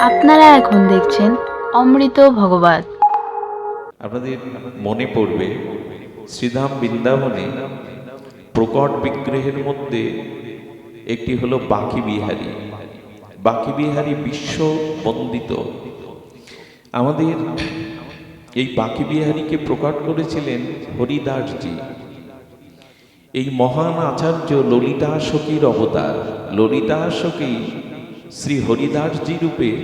আপনারা এখন দেখছেন অমৃত ভগবত। আপনাদের মনে পড়বে, শ্রীধাম বৃন্দাবনে প্রকট বিগ্রহের মধ্যে একটি হলো বাকি বিহারী। বাকি বিহারী বিশ্ব বন্দিত। আমাদের এই বাকি বিহারীকে প্রকট করেছিলেন হরিদাসজি। এই মহান আচার্য ললিতাশকীর অবতার। ললিতাশকী শ্রী হরিদাসজি রূপে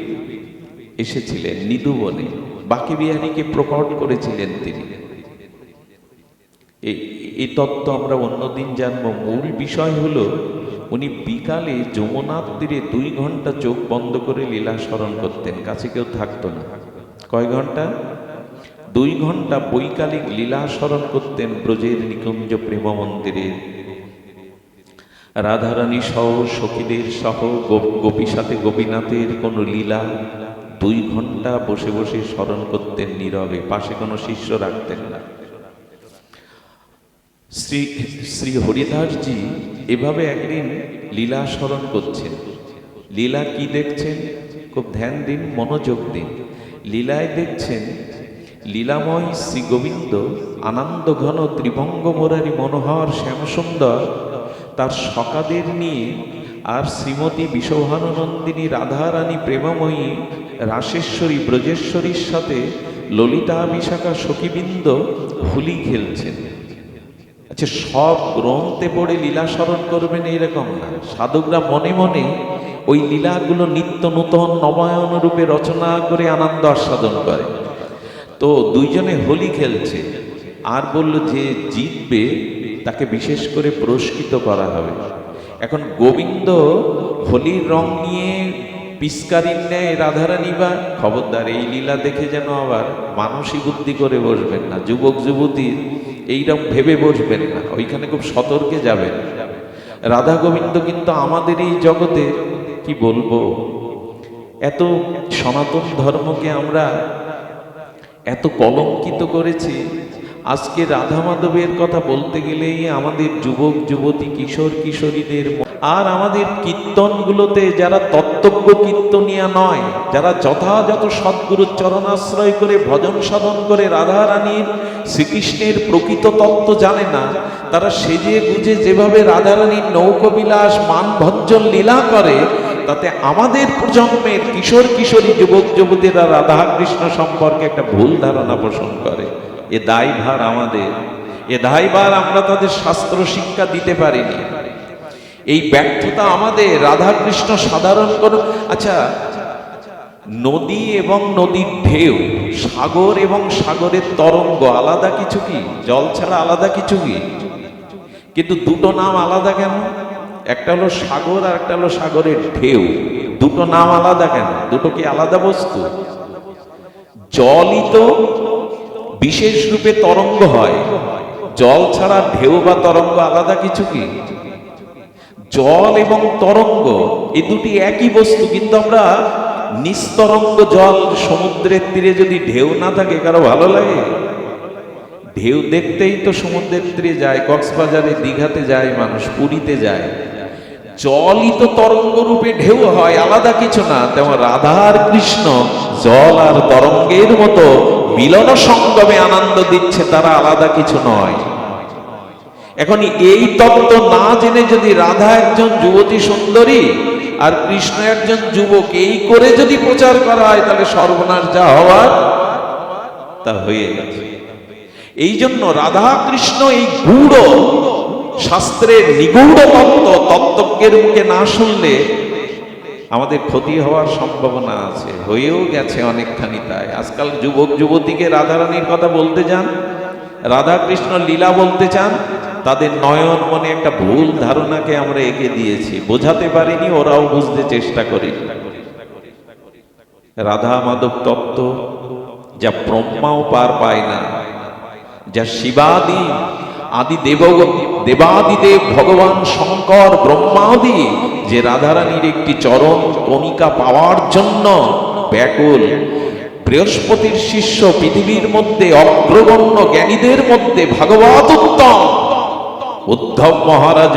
এসেছিলেন নিদুবনে। বাকি বিহারীকে প্রকট করেছিলেন তিনি। এই তত্ত্ব আমরা অন্যদিন জানব। মূল বিষয় হলো, উনি বিকালে যমুনার তীরে দুই ঘণ্টা চোখ বন্ধ করে লীলা স্মরণ করতেন। কাছে কেউ থাকতো না। কয় ঘণ্টা দুই ঘণ্টা বৈকালিক লীলা স্মরণ করতেন ব্রজের নিকুঞ্জ প্রেম মন্দিরে রাধারানী সহ সখীদের সহ গোপী সাথে গোপীনাথের কোনো লীলা? দুই ঘণ্টা বসে বসে স্মরণ করতেন নীরবে, পাশে কোনো শিষ্য রাখতেন না। শ্রী শ্রী হরিদাসজি এভাবে একদিন লীলা স্মরণ করছেন। লীলা কি দেখছেন? খুব ধ্যান দিন, মনোযোগ দিন। লীলায় দেখছেন, লীলাময় শ্রী গোবিন্দ আনন্দ ঘন ত্রিভঙ্গ মোরারি মনোহর শ্যামসুন্দর তার সকাদের নিয়ে আর শ্রীমতী বিশোভানন্দিনী রাধারানী প্রেমময়ী রাসেশ্বরী ব্রজেশ্বরীর সাথে ললিতা বিশাখা সখীবৃন্দ হোলি খেলছেন। আচ্ছা সব গ্রন্থে পড়ে লীলা স্মরণ করবেন এইরকম না। সাধকরা মনে মনে ওই লীলাগুলো নিত্য নূতন নবায়ন রূপে রচনা করে আনন্দ আস্বাদন করে। তো দুইজনে হোলি খেলছে। আর বলল যে জিতবে তাকে বিশেষ করে পুরস্কৃত করা হবে। এখন গোবিন্দ হোলির রং নিয়ে পিস্কারির ন্যায় রাধারানী বা, খবরদার, এই লীলা দেখে যেন আবার মানসিক বুদ্ধি করে বসবেন না, যুবক যুবতীর এইরকম ভেবে বসবেন না, ওইখানে খুব সতর্কে যাবেন। রাধা গোবিন্দ কিন্তু আমাদের এই জগতে, কি বলব, এত সনাতন ধর্মকে আমরা এত কলঙ্কিত করেছি আজকে রাধা মাধবের কথা বলতে গেলেই আমাদের যুবক, যুবতী, কিশোর, কিশোরীদের আর আমাদের কীর্তনগুলোতে যারা তত্ত্বজ্ঞ কীর্তনিয়া নয়, যারা যথাযথ সদ্গুরুর চরণাশ্রয় করে ভজন সাধন করে রাধা রানীর শ্রীকৃষ্ণের প্রকৃত তত্ত্ব জানে না, তারা সেজে গুজে যেভাবে রাধারানীর নৌকবিলাস, মানভঞ্জন লীলা করে, তাতে আমাদের প্রজন্মের কিশোর, কিশোরী, যুবক, যুবতীরা রাধা কৃষ্ণ সম্পর্কে একটা ভুল ধারণা পোষণ করে। এ দায়ভার আমাদের, এ দায়ভার আমরা তাদের শাস্ত্র শিক্ষা দিতে পারিনি। এই ব্যর্থতা আমাদের, রাধাকৃষ্ণ সাধারণ কোন আচ্ছা নদী এবং নদীর ঢেউ, সাগর এবং সাগরের তরঙ্গ আলাদা কিছু কি? জল ছাড়া আলাদা কিছু কি? কিন্তু দুটো নাম আলাদা কেন? একটা হলো সাগর আর একটা হলো সাগরের ঢেউ। দুটো নাম আলাদা কেন? দুটো কি আলাদা বস্তু? জলই তো বিশেষ রূপে তরঙ্গ হয়। জল ছাড়া ঢেউ বা তরঙ্গ আলাদা কিছু কি? জল এবং তরঙ্গ এ দুটি একই বস্তু, কিন্তু আমরা নিস্তরঙ্গ জল সমুদ্রের তীরে যদি ঢেউ না থাকে, কারও ভালো লাগে? ঢেউ দেখতেই তো সমুদ্রের তীরে যায়, কক্সবাজারে দীঘাতে যায় মানুষ, পুরীতে যায়। জলই তো তরঙ্গ রূপে ঢেউ হয়, আলাদা কিছু না, তেমন রাধার কৃষ্ণ, জল আর তরঙ্গের মতো মিলন সঙ্গমে আনন্দ দিচ্ছে, তারা আলাদা কিছু নয়। এখন এই তত্ত্ব না জেনে যদি রাধা একজন যুবতী সুন্দরী আর কৃষ্ণ একজন যুবক, এই করে যদি প্রচার করা হয়, তাহলে সর্বনাশ যা হওয়ার তা হয়ে গেছে। এই জন্য রাধা কৃষ্ণ এই গূঢ় শাস্ত্রের নিগূঢ় তত্ত্ব, তত্ত্বজ্ঞের মুখে না শুনলে আমাদের ক্ষতি হওয়ার সম্ভাবনা আছে। হয়েও গেছে অনেকখানি তাই। আজকাল যুবক, যুবতীকে রাধারানীর কথা বলতে যান রাধা কৃষ্ণ লীলা বলতে চান, তাদের নয়ন মনে একটা ভুল ধারণাকে আমরা এঁকে দিয়েছি। বোঝাতে পারিনি, ওরাও বুঝতে চেষ্টা করি রাধা মাধব তত্ত্ব, যা ব্রহ্মাও পার পায় না, যা শিবাদি, আদি দেব দেবাদিদেব, ভগবান শঙ্কর, ব্রহ্মাদি যে রাধারানীর একটি চরণ কণিকা পাওয়ার জন্য ব্যাকুল। বৃহস্পতির শিষ্য পৃথিবীর মধ্যে অগ্রগণ্য জ্ঞানীদের মধ্যে ভাগবত উত্তম। উদ্ধব মহারাজ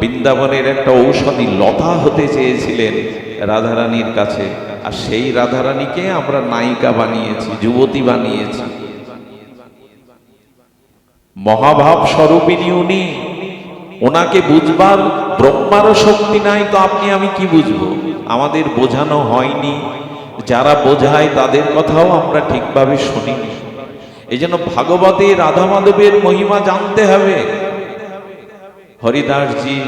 বৃন্দাবনের একটা ঔষধি লতা হতে চেয়েছিলেন রাধারানীর কাছে। আর সেই রাধারানীকে আমরা নায়িকা বানিয়েছি, যুবতী বানিয়েছি। মহাভাব স্বরূপিনী উনি ওনাকে বুঝবার ব্রহ্মারও শক্তি নাই, তো আপনি আমি কি বুঝব? আমাদের বোঝানো হয়নি। যারা বোঝায় তাদের কথাও আমরা ঠিকভাবে শুনিনি। এই জন্য ভাগবতে রাধা মাধবের মহিমা জানতে হবে। হরিদাসজি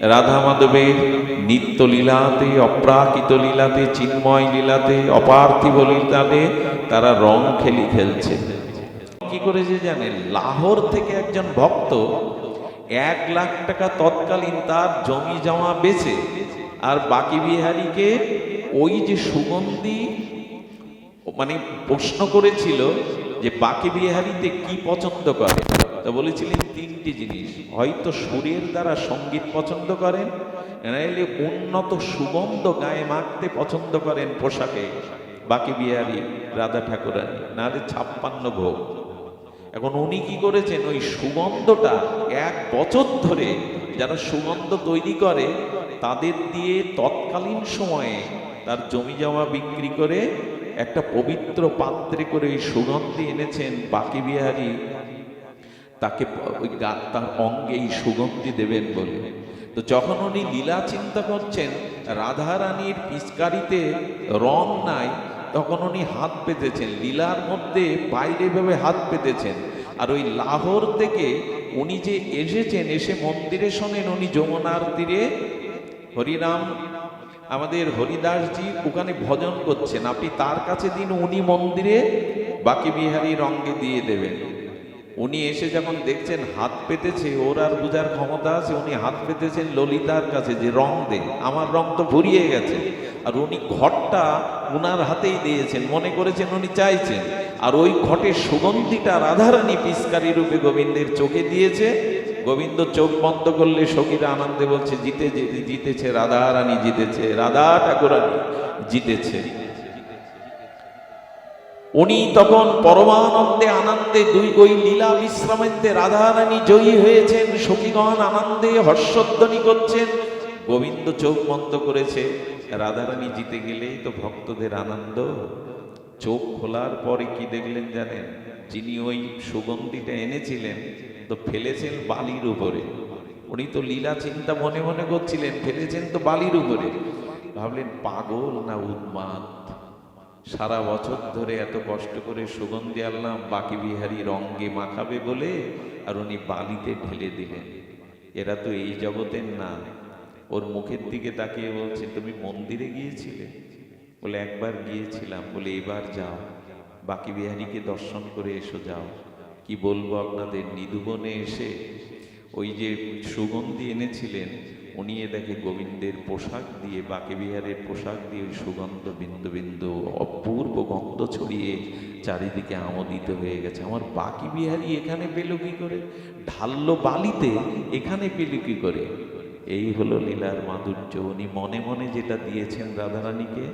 রাধা মাধবের নিত্য লীলাতে, অপ্রাকৃত লীলাতে, চিন্ময় লীলাতে, অপার্থিব লীলাতে তারা রং খেলি খেলছে। কি করেছে জানেন? লাহোর থেকে একজন ভক্ত এক লাখ টাকা তৎকালীন তার জমি জমা বেচে, আর বাকি বিহারীকে ওই যে সুগন্ধি মানে প্রশ্ন করেছিল যে বাকি বিহারিতে কি পছন্দ করে? তা বলেছিলেন তিনটি জিনিস। হয়তো সুরের দ্বারা সংগীত পছন্দ করেন নাইলে উন্নত সুগন্ধ গায়ে মাখতে পছন্দ করেন পোশাকে। বাকি বিহারি রাধা ঠাকুরানী নাহলে ছাপ্পান্ন ভোগ। এখন উনি কি করেছেন? ওই সুগন্ধটা এক বছর ধরে যারা সুগন্ধ তৈরি করে, তাদের দিয়ে তৎকালীন সময়ে তার জমি জমা বিক্রি করে একটা পবিত্র পাত্রে করে ওই সুগন্ধি এনেছেন বাকি বিহারী। তাকে ওই তার অঙ্গে এই সুগন্ধি দেবেন বলে। তো যখন উনি লীলা চিন্তা করছেন, রাধারানীর পিচকারিতে রং নাই তখন উনি হাত পেতেছেন, লীলার মধ্যে বাইরে ভাবে হাত পেতেছেন। আর ওই লাহোর থেকে উনি যে এসেছেন, এসে মন্দিরে শোনেন উনি যমুনার তীরে হরিনাম আমাদের হরিদাসজি ওখানে ভজন করছেন, আপনি তার কাছে দিন, উনি মন্দিরে বাকি বিহারী রঙ্গে দিয়ে দেবেন। উনি এসে যখন দেখছেন হাত পেতেছে, ওর আর বুঝার ক্ষমতা আছে, উনি হাত পেতেছেন ললিতার কাছে যে রং দে, আমার রং তো ভরিয়ে গেছে। আর উনি ঘটটা উনার হাতেই দিয়েছেন, মনে করেছেন উনি চাইছেন। আর ওই ঘটের সুগন্ধিটা রাধারানী পিস্কারি রূপে গোবিন্দের চোখে দিয়েছে। গোবিন্দ চোখ বন্ধ করলে সখীরা আনন্দে বলছে জিতে জিতে জিতেছে রাধারানী, জিতেছে রাধা ঠাকুরানী, জিতেছে। উনি তখন পরমানন্দে আনন্দে দুই ওই লীলা বিশ্রামেন্তে রাধারানী জয়ী হয়েছেন, সখীগণ আনন্দে হর্ষধ্বনি করছেন। গোবিন্দ চোখ বন্ধ করেছে। রাধারানী জিতে গেলেই তো ভক্তদের আনন্দ। চোখ খোলার পরে কি দেখলেন জানেন? যিনি ওই সুগন্ধিটা এনেছিলেন, তো ফেলেছেন বালির উপরে। উনি তো লীলা চিন্তা মনে মনে করছিলেন, ফেলেছেন তো বালির উপরে। ভাবলেন, পাগল না উন্মাদ? সারা বছর ধরে এত কষ্ট করে সুগন্ধি আনলাম, বাকি বিহারি রঙ্গে মাখাবে বলে, আর উনি বালিতে ঢেলে দিলেন। এরা তো এই জগতের না। ওর মুখের দিকে তাকিয়ে বলছে, তুমি মন্দিরে গিয়েছিলে? বলে, একবার গিয়েছিলাম। বলে, এবার যাও। বাকি বিহারীকে দর্শন করে এসো, যাও। কি বলব আপনাদের? নিধুবনে এসে ওই যে সুগন্ধি এনেছিলেন উনি এ দেখে গোবিন্দের পোশাক দিয়ে বাকে বিহারের পোশাক দিয়ে ওই সুগন্ধ বিন্দু বিন্দু, অপূর্ব গন্ধ ছড়িয়ে চারিদিকে আমোদিত হয়ে গেছে। আমার বাকি বিহারি এখানে পেল কি করে? ঢাললো বালিতে, এখানে পেল কি করে? এই হলো লীলার মাধুর্য। উনি মনে মনে যেটা দিয়েছেন রাধারানীকে,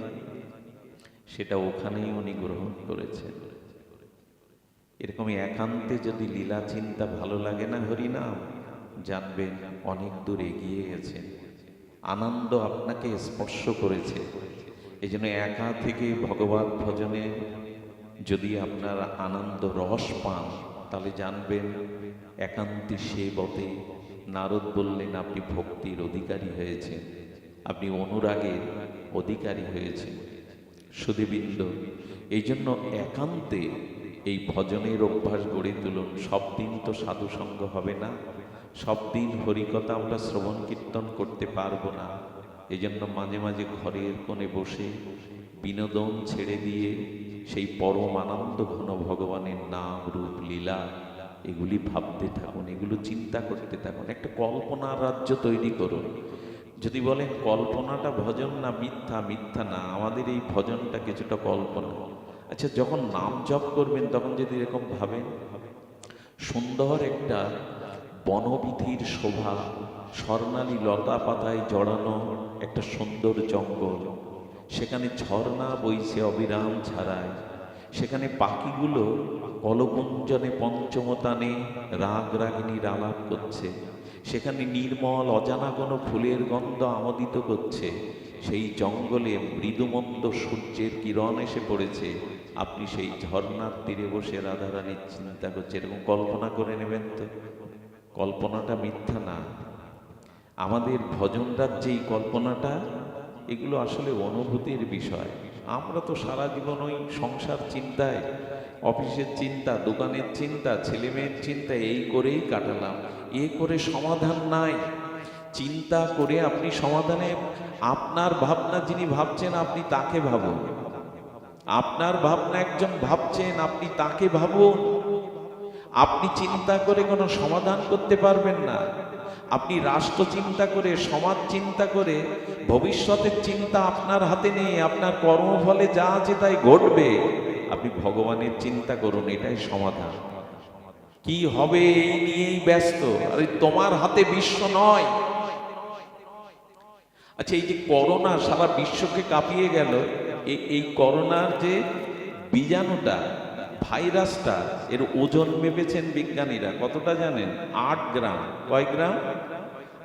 সেটা ওখানেই উনি গ্রহণ করেছেন। এরকমই একান্তে যদি লীলা চিন্তা ভালো লাগে না হরিনাম জানবেন অনেক দূর এগিয়ে গেছে। আনন্দ আপনাকে স্পর্শ করেছে। এই জন্য একা থেকে ভগবান ভজনে যদি আপনার আনন্দ রস পান, তাহলে জানবেন একান্তি সে বটে নারদ বললেন, আপনি ভক্তির অধিকারী হয়েছেন। আপনি অনুরাগের অধিকারী হয়েছেন। সুদীবৃন্দ এই জন্য একান্তে এই ভজনের অভ্যাস গড়ে তুলুন। সব দিন তো সাধুসঙ্গ হবে না। সব দিন হরিকথা আমরা শ্রবণ কীর্তন করতে পারব না। এজন্য মাঝে মাঝে ঘরের কোণে বসে বিনোদন ছেড়ে দিয়ে সেই পরম আনন্দ ঘন ভগবানের নাম, রূপ, লীলা, এগুলি ভাবতে থাকুন, এগুলো চিন্তা করতে থাকুন। একটা কল্পনার রাজ্য তৈরি করুন। যদি বলেন কল্পনাটা ভজন না মিথ্যা মিথ্যা না, আমাদের এই ভজনটা কিছুটা কল্পনা। আচ্ছা যখন নাম জপ করবেন, তখন যদি এরকম ভাবেন, সুন্দর একটা বনবিধির শোভা, স্বর্ণালী লতা পাতায় জড়ানো একটা সুন্দর জঙ্গল। সেখানে ঝর্ণা বইছে অবিরাম ছাড়ায় সেখানে পাখিগুলো কলকুঞ্জনে পঞ্চমতানে রাগ রাগিনীর আলাপ করছে। সেখানে নির্মল অজানা কোনো ফুলের গন্ধ আমোদিত করছে। সেই জঙ্গলে মৃদুমন্দ সূর্যের কিরণ এসে পড়েছে। আপনি সেই ঝর্ণার তীরে বসে রাধারানীর চিন্তা করছে। এরকম কল্পনা করে নেবেন তো। কল্পনাটা মিথ্যা না। আমাদের ভজন রাজ্যে এই কল্পনাটা, এগুলো আসলে অনুভূতির বিষয়। আমরা তো সারা জীবন ওই সংসার চিন্তায়, অফিসের চিন্তা, দোকানের চিন্তা, ছেলে মেয়ের চিন্তা, এই করেই কাটালাম। এ করে সমাধান নাই। চিন্তা করে আপনি সমাধানে, আপনার ভাবনা যিনি ভাবছেন, আপনি তাকে ভাবুন। আপনার ভাবনা একজন ভাবছেন, আপনি তাকে ভাবুন। আপনি চিন্তা করে কোনো সমাধান করতে পারবেন না। আপনি রাষ্ট্র চিন্তা করে, সমাজ চিন্তা করে, ভবিষ্যতের চিন্তা আপনার হাতে নেই, আপনার কর্মফলে যা আছে তাই ঘটবে। আপনি ভগবানের চিন্তা করুন, এটাই সমাধান। কি হবে এই নিয়েই ব্যস্ত। আরে তোমার হাতে বিশ্ব নয়। আচ্ছা এই যে করোনা সারা বিশ্বকে কাঁপিয়ে গেল এই করোনার যে বীজাণুটা ভাইরাসটা, এর ওজন মেপেছেন বিজ্ঞানীরা, কতটা জানেন? আট গ্রাম। কয় গ্রাম?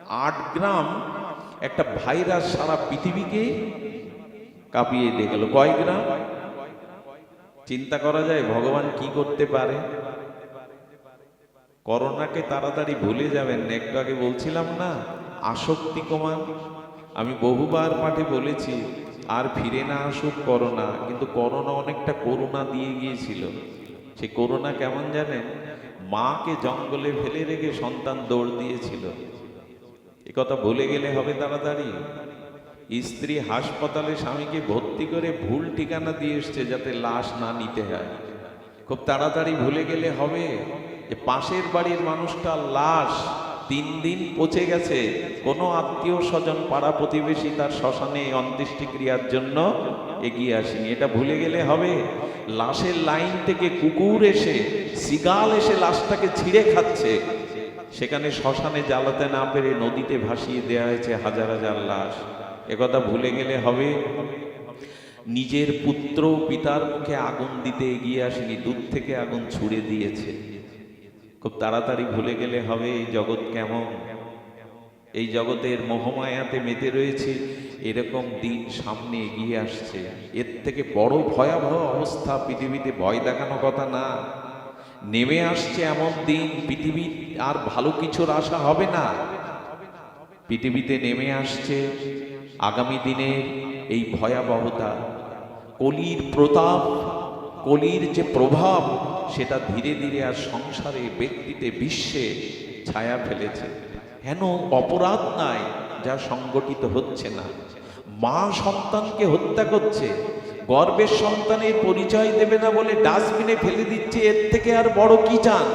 আট গ্রাম একটা ভাইরাস সারা পৃথিবীকে কাঁপিয়ে দিয়ে গেল। কয় গ্রাম? চিন্তা করা যায়, ভগবান কি করতে পারে? করোনাকে তাড়াতাড়ি ভুলে যাবেন। একটু আগে বলছিলাম না, আসক্তি কমান। আমি বহুবার পাঠে বলেছি আর ফিরে না আসুক করোনা, কিন্তু করোনা অনেকটা করোনা দিয়ে গিয়েছিল। সে করোনা কেমন জানেন? মাকে জঙ্গলে ফেলে রেখে সন্তান দৌড় দিয়েছিল। এ কথা ভুলে গেলে হবে তাড়াতাড়ি। স্ত্রী হাসপাতালে স্বামীকে ভর্তি করে ভুল ঠিকানা দিয়ে এসছে যাতে লাশ না নিতে হয়। খুব তাড়াতাড়ি ভুলে গেলে হবে যে পাশের বাড়ির মানুষটা লাশ তিন দিন পচে গেছে। কোনো আত্মীয় স্বজন পাড়া প্রতিবেশী তার শ্মশানে অন্ত্যেষ্টিক্রিয়ার জন্য এগিয়ে আসেনি। এটা ভুলে গেলে হবে। লাশের লাইন থেকে কুকুর এসে সিগাল এসে লাশটাকে ছিঁড়ে খাচ্ছে। সেখানে শ্মশানে জ্বালাতে না পেরে নদীতে ভাসিয়ে দেওয়া হয়েছে হাজার হাজার লাশ। একথা ভুলে গেলে হবে। নিজের পুত্র পিতার মুখে আগুন দিতে এগিয়ে আসেনি। দূর থেকে আগুন ছুড়ে দিয়েছে। খুব তাড়াতাড়ি ভুলে গেলে হবে এই জগৎ কেমন? এই জগতের মোহমায়াতে মেতে রয়েছে, এরকম দিন সামনে এগিয়ে আসছে। এর থেকে বড় ভয়াবহ অবস্থা পৃথিবীতে ভয় দেখানো কথা না। নেমে আসছে এমন দিন পৃথিবী আর ভালো কিছুর আশা হবে না। পৃথিবীতে নেমে আসছে আগামী দিনের এই ভয়াবহতা। কলির প্রতাপ, কলির যে প্রভাব সেটা ধীরে ধীরে আর সংসারে, ব্যক্তিতে, বিশ্বে ছায়া ফেলেছে। হেন অপরাধ নাই যা সংগঠিত হচ্ছে না? মা সন্তানকে হত্যা করছে, গর্বের সন্তানের পরিচয় দেবে না বলে ডাস্টবিনে ফেলে দিচ্ছে, এর থেকে আর বড় কি চান?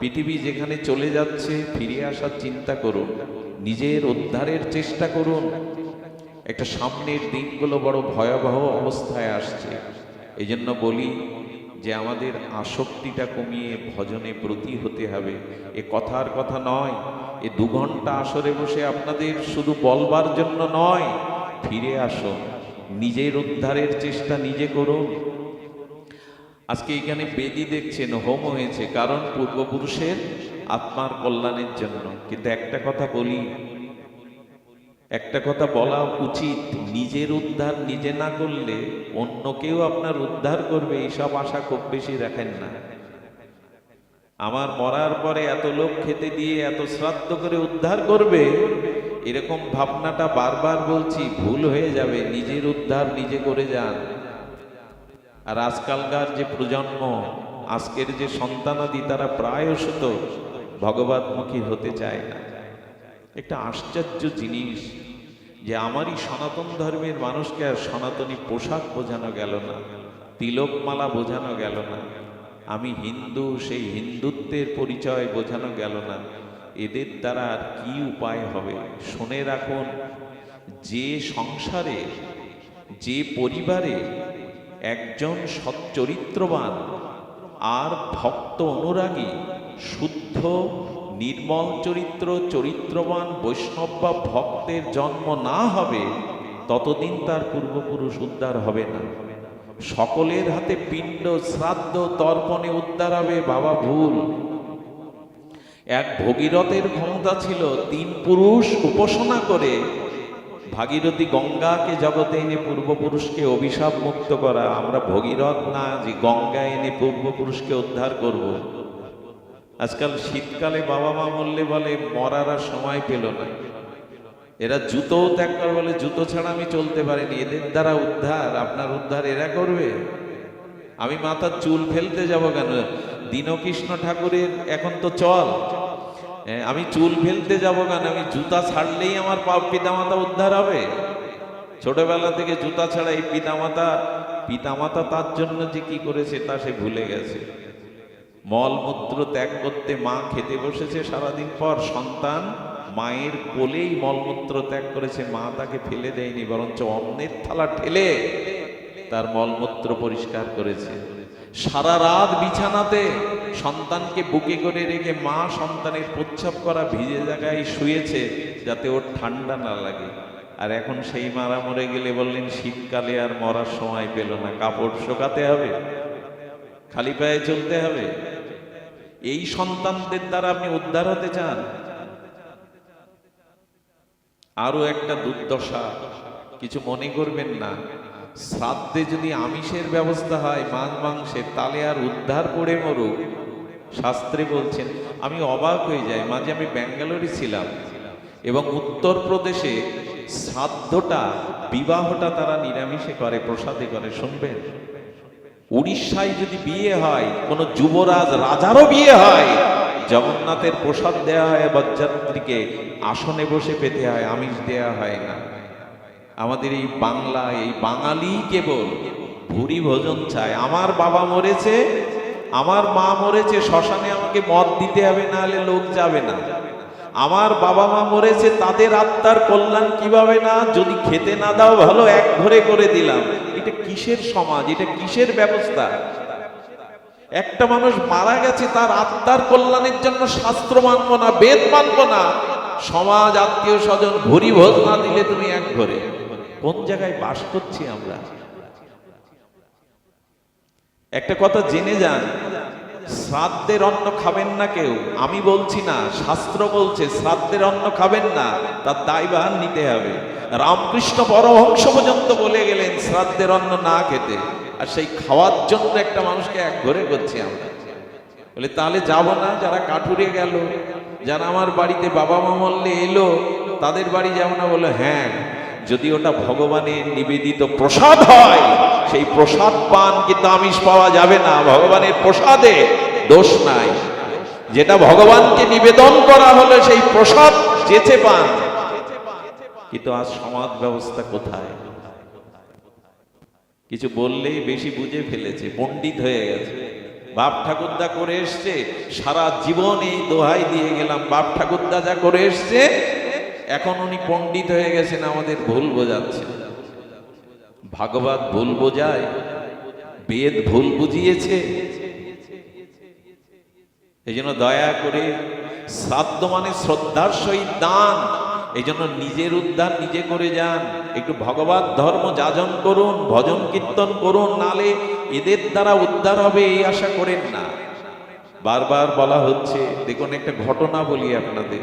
পৃথিবী যেখানে চলে যাচ্ছে, ফিরে আসার চিন্তা করুন, নিজের উদ্ধারের চেষ্টা করুন। একটা সামনের দিনগুলো বড় ভয়াবহ অবস্থায় আসছে। এই জন্য বলি যে আমাদের আসক্তিটা কমিয়ে ভজনে ব্রতী হতে হবে। এ কথার কথা নয়, এ দু ঘণ্টা আসরে বসে আপনাদের শুধু বলবার জন্য নয়, ফিরে আসুন, নিজের উদ্ধারের চেষ্টা নিজে করুন। আজকে এখানে বেদি দেখছেন, হোম হয়েছে, কারণ পূর্বপুরুষের আত্মার কল্যাণের জন্য। কিন্তু একটা কথা বলি একটা কথা বলা উচিত, নিজের উদ্ধার নিজে না করলে অন্য কেউ আপনার উদ্ধার করবে এইসব আশা খুব বেশি রাখেন না। আমার মরার পরে এত লোক খেতে দিয়ে এত শ্রাদ্ধ করে উদ্ধার করবে, এরকম ভাবনাটা বারবার বলছি, ভুল হয়ে যাবে, নিজের উদ্ধার নিজে করে যান। আর আজকালকার যে প্রজন্ম, আজকের যে সন্তানাদি, তারা প্রায়শত ভগবতমুখী হতে চায় না। একটা আশ্চর্য জিনিস যে আমারই সনাতন ধর্মের মানুষকে আর সনাতনী পোশাক বোঝানো গেল না, তিলকমালা বোঝানো গেল না, আমি হিন্দু, সেই হিন্দুত্বের পরিচয় বোঝানো গেল না। এদের দ্বারা আর কি উপায় হবে? শুনে রাখুন, যে সংসারে, যে পরিবারে একজন সচ্চরিত্রবান আর ভক্ত অনুরাগী, শুদ্ধ নির্মল চরিত্র, চরিত্রবান বৈষ্ণব বা ভক্তের জন্ম না হবে, ততদিন তার পূর্বপুরুষ উদ্ধার হবে না। সকলের হাতে পিণ্ড, শ্রাদ্ধ, তর্পণে উদ্ধার হবে বাবা ভুল। এক ভগীরথের ক্ষমতা ছিল তিন পুরুষ উপাসনা করে, ভাগীরথী গঙ্গাকে জগতে এনে পূর্বপুরুষকে অভিশাপ মুক্ত করা। আমরা ভগীরথ না, যে গঙ্গা এনে পূর্বপুরুষকে উদ্ধার করব। আজকাল শীতকালে বাবা মা বললে বলে, মরার সময় পেল না। এরা জুতোও ত্যাগ করে বলে, জুতো ছাড়া আমি চলতে পারিনি। এদের দ্বারা উদ্ধার, আপনার উদ্ধার এরা করবে। আমি মাথার চুল ফেলতে যাব কেন? দীনকৃষ্ণ ঠাকুরের এখন তো চল। আমি চুল ফেলতে যাব কেন? আমি জুতা ছাড়লেই আমার পিতামাতা উদ্ধার হবে। ছোটবেলা থেকে জুতা ছাড়া এই পিতামাতা পিতামাতা তার জন্য যে কি করেছে তা সে ভুলে গেছে। মলমূত্র ত্যাগ করতে মা খেতে বসেছে সারাদিন পর। সন্তান মায়ের কোলেই মলমূত্র ত্যাগ করেছে, মা তাকে ফেলে দেয়নি, বরঞ্চ অন্যের থালা ঠেলে তার মলমূত্র পরিষ্কার করেছে। সারা রাত বিছানাতে সন্তানকে বুকে করে রেখে মা সন্তানের প্রচ্ছাপ করা ভিজে জায়গায় শুয়েছে যাতে ওর ঠান্ডা না লাগে। আর এখন সেই মারা মরে গেলে বললেন, শীতকালে আর মরার সময় পেল না, কাপড় শোকাতে হবে, খালি পায়ে চলতে হবে। এই সন্তানদের দ্বারা আপনি উদ্ধার হতে চান? আরও একটা দুর্দশা, কিছু মনে করবেন না। শ্রাদ্ধে যদি আমিষের ব্যবস্থা হয় মাছ মাংসের তাহলে আর উদ্ধার করে মরুক। শাস্ত্রে বলছেন, আমি অবাক হয়ে যাই। মাঝে আমি ব্যাঙ্গালোরে ছিলাম এবং উত্তরপ্রদেশে শ্রাদ্ধটা, বিবাহটা তারা নিরামিষে করে, প্রসাদে করে। শুনবেন? উড়িষ্যায় যদি বিয়ে হয়, কোন যুবরাজ রাজারও বিয়ে হয়, জগন্নাথের প্রসাদ দেয়া হয় বরযাত্রীকে আসনে বসে পেতে হয়, আমিষ দেয়া হয় না। আমাদের এই বাংলা, এই বাঙালি কেবল ভুরি ভোজন চায়। আমার বাবা মরেছে, আমার মা মরেছে, শ্মশানে আমাকে মদ দিতে হবে না হলে লোক যাবে না। আমার বাবা মা মরেছে, তাদের আত্মার কল্যাণ কীভাবে না? যদি খেতে না দাও, ভালো, এক ঘরে করে দিলাম। এটা কিসের সমাজ? এটা কিসের ব্যবস্থা? একটা মানুষ মারা গেছে, তার আত্মার কল্যাণের জন্য শাস্ত্র মানব না, বেদ মানব না। সমাজ, আত্মীয় স্বজন, ভরি ভোজ না দিলে তুমি এক ঘরে। কোন জায়গায় বাস করছি আমরা? একটা কথা জেনে যান শ্রাদ্ধের অন্ন খাবেন না কেউ। আমি বলছি না, শাস্ত্র বলছে, শ্রাদ্ধের অন্ন খাবেন না তার দায়ভার নিতে হবে। রামকৃষ্ণ পরমহংস পর্যন্ত বলে গেলেন, শ্রাদ্ধের অন্ন না খেতে। আর সেই খাওয়ার জন্য একটা মানুষকে এক ঘরে করছি আমরা। বলে, তাহলে যাব না, যারা কাঠুরে গেল, যারা আমার বাড়িতে বাবা মা মরলে এলো, তাদের বাড়ি যাব না? বলে হ্যাঁ যদি ওটা ভগবানের নিবেদিত প্রসাদ হয়, সেই প্রসাদ পান কিন্তু আমিষ পাওয়া যাবে না। ভগবানের প্রসাদে দোষ নাই। যেটা ভগবানকে নিবেদন করা হলো, সেই প্রসাদ চেচে পান। কিন্তু আজ সমাজ ব্যবস্থা কোথায়? কিছু বললেই বেশি বুঝে ফেলেছে, পণ্ডিত হয়ে গেছে। বাপ ঠাকুরদা করে এসছে, সারা জীবন এই দোহাই দিয়ে গেলাম। বাপ ঠাকুরদা যা করে এসছে এখন উনি পণ্ডিত হয়ে গেছেন, আমাদের ভুল বোঝাচ্ছে। ভাগবত ভুল বোঝায়, বেদ ভুল বুঝিয়েছে। এই জন্য দয়া করে শ্রাদ্ধ মানে শ্রদ্ধার সহিত দান এই জন্য নিজের উদ্ধার নিজে করে যান। একটু ভগবত ধর্ম যাজন করুন, ভজন কীর্তন করুন, নালে এদের দ্বারা উদ্ধার হবে এই আশা করেন না। বারবার বলা হচ্ছে, দেখুন একটা ঘটনা বলি আপনাদের।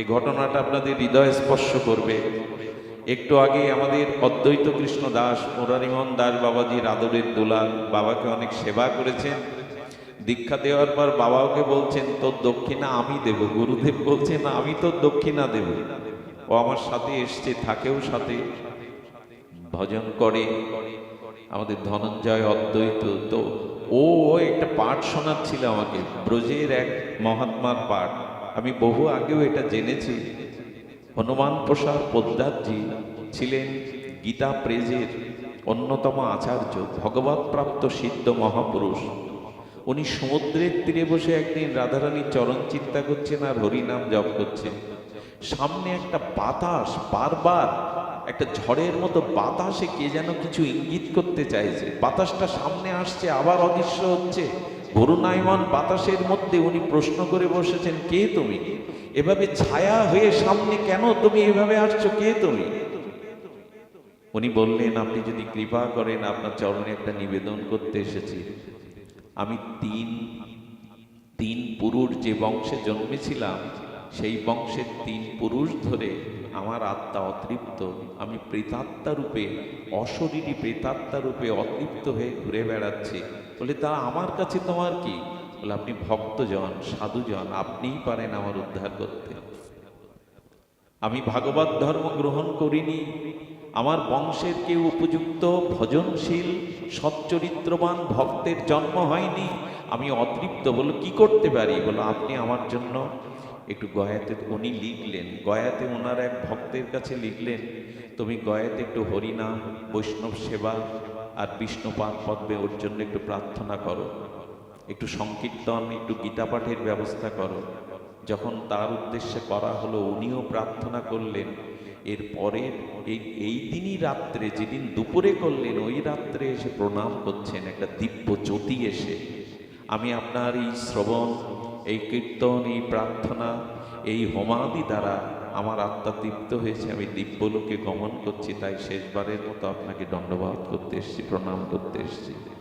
এই ঘটনাটা আপনাদের হৃদয় স্পর্শ করবে। একটু আগে আমাদের অদ্বৈত কৃষ্ণ দাস মুরারিমোহন দাস বাবাজির আদরের দুলাল বাবাকে অনেক সেবা করেছেন। দীক্ষা দেওয়ার পর বাবাকে বলছেন, তোর দক্ষিণা আমি দেব। গুরুদেব বলছেন, আমি তোর দক্ষিণা দেব। ও আমার সাথে এসছে, থাকেও সাথে। ভজন করে। আমাদের ধনঞ্জয় অদ্বৈত তো ও ও একটা পাঠ শোনাচ্ছিল আমাকে, ব্রজের এক মহাত্মার পাঠ। আমি বহু আগেও এটা জেনেছি। হনুমান প্রসাদ পোদ্দারজি ছিলেন গীতা প্রেজের অন্যতম আচার্য ভগবত প্রাপ্ত সিদ্ধ মহাপুরুষ। উনি সমুদ্রের তীরে বসে একদিন রাধারানীর চরণ চিন্তা করছেন আর হরিনাম জপ করছেন। সামনে একটা বাতাস, বারবার একটা ঝড়ের মতো বাতাসে কে যেন কিছু ইঙ্গিত করতে চাইছে। বাতাসটা সামনে আসছে, আবার অদৃশ্য হচ্ছে। করুণায়মান বাতাসের মধ্যে উনি প্রশ্ন করে বসেছেন, কে তুমি? এভাবে ছায়া হয়ে সামনে কেন তুমি এভাবে আসছো? কে তুমি? উনি বললেন, আপনি যদি কৃপা করেন, আপনার চরণে একটা নিবেদন করতে এসেছি। আমি তিন তিন পুরুষ যে বংশে জন্মেছিলাম, সেই বংশের তিন পুরুষ ধরে আমার আত্মা অতৃপ্ত। আমি প্রেতাত্মা রূপে, অশরীরী প্রেতাত্মা রূপে অতৃপ্ত হয়ে ঘুরে বেড়াচ্ছি। বলে, তা আমার কাছে তোমার কি? বলে, আপনি ভক্তজন, সাধুজন, আপনিই পারেন আমার উদ্ধার করতে। আমি ভাগবত ধর্ম গ্রহণ করিনি। আমার বংশের কেউ উপযুক্ত, ভজনশীল, সচ্চরিত্রবান ভক্তের জন্ম হয়নি। আমি অতৃপ্ত বলো, কি করতে পারি? বলো, আপনি আমার জন্য একটু গয়াতে, উনি লিখলেন, গয়াতে ওনার এক ভক্তের কাছে লিখলেন, তুমি গয়াতে একটু হরিনাম, বৈষ্ণব সেবা আর বিষ্ণুপাদ পদ্মে ওর জন্য একটু প্রার্থনা করো। একটু সংকীর্তন, একটু গীতা পাঠের ব্যবস্থা করো। যখন তার উদ্দেশ্যে করা হলো, উনিও প্রার্থনা করলেন। এর এরপরে এই এই দিনই রাত্রে, যেদিন দুপুরে করলেন, ওই রাত্রে এসে প্রণাম করছেন একটা দিব্য জ্যোতি এসে। আমি আপনার এই শ্রবণ, এই কীর্তন, এই প্রার্থনা, এই হোমাদি দ্বারা আমার আত্মা তৃপ্ত হয়েছে, আমি দিব্যলোকে গমন করছি, তাই শেষবারের মতো আপনাকে দণ্ডবাদ করতে এসেছি, প্রণাম করতে এসেছি।